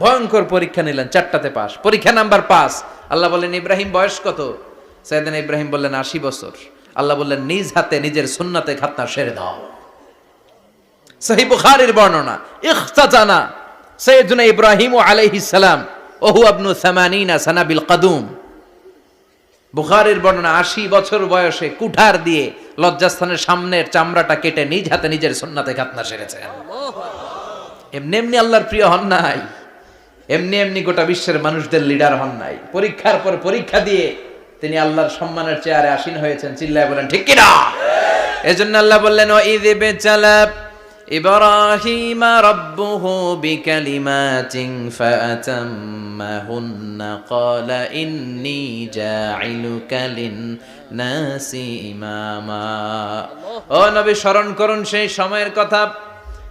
ভয়ঙ্কর পরীক্ষা নিলেন, চারটাতে পাস। পরীক্ষা নাম্বার পাস আল্লাহ বললেন, ইব্রাহিম, বয়স কত? সাইদিন ইব্রাহিম বললেন, আশি বছর। আল্লাহ বললেন, নিজ হাতে, নিজের সুন্নাতে খাতনা সেরে দাও। সহি বুখারীর বর্ণনা ইখতাজানা সৈয়দুনা ইব্রাহিম আলাইহিস সালাম ওহু আবনু সামানিনা সানাবিল কাদুম। বুখারের বর্ণনা, আশি বছর বয়সে কুঠার দিয়ে লজ্জাস্থানের সামনের চামড়াটা কেটে নিজ হাতে নিজের সন্নাতে খাতনা সেরেছেন। এমনি এমনি আল্লাহর প্রিয় হন নাই। এমনি এমনি গোটা বিশ্বের মানুষদের লিডার হন নাই পরীক্ষার পর পরীক্ষা দিয়ে তিনি আল্লাহর সম্মানের চেয়ারে আসীন হয়েছেন চিল্লায় বলেন ঠিক কিনা এজন্য আল্লাহ বললেন ও ঈদ বেচালাব إبراهيم ربه بكلمات فأتمهن قال إني جاعلك للناس إماما ও নবী স্মরণ করুন সেই সময়ের কথা